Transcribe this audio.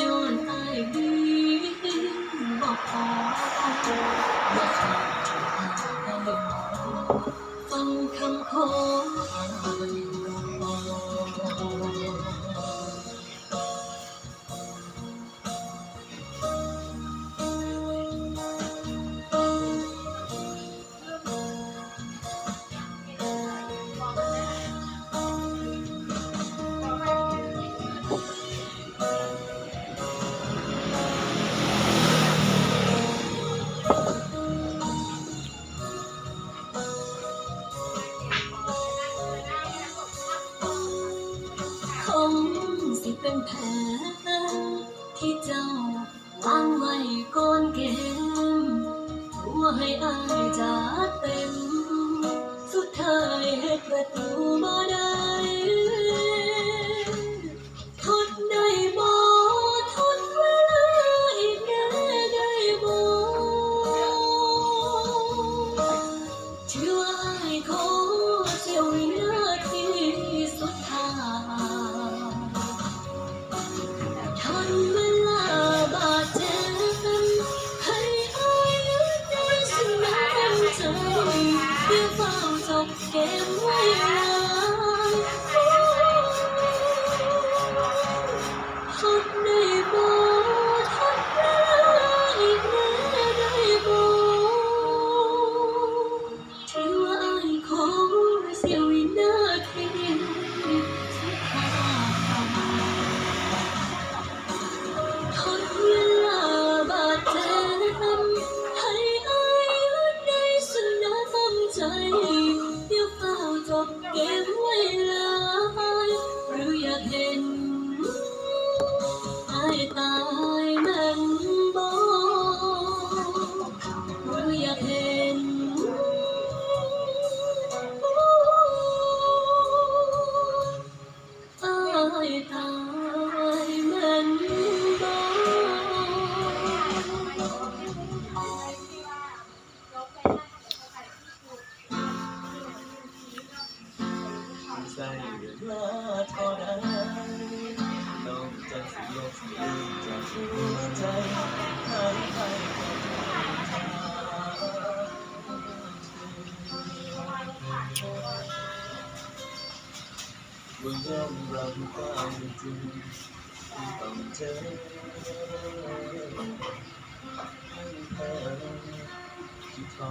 ย้อนไอ้ดีบอกขอว่าขอต้องคำขอ เป็นแผลที่เจ้าวางไว้ก้อนเกมตัวให้อายจาก ใจว่าเท่าใดนอกจากสิลบสิลืมจะชัวใจให้ยไปว่ายอมรับความจริงต้องเจอให้แพ้ที่ท้อ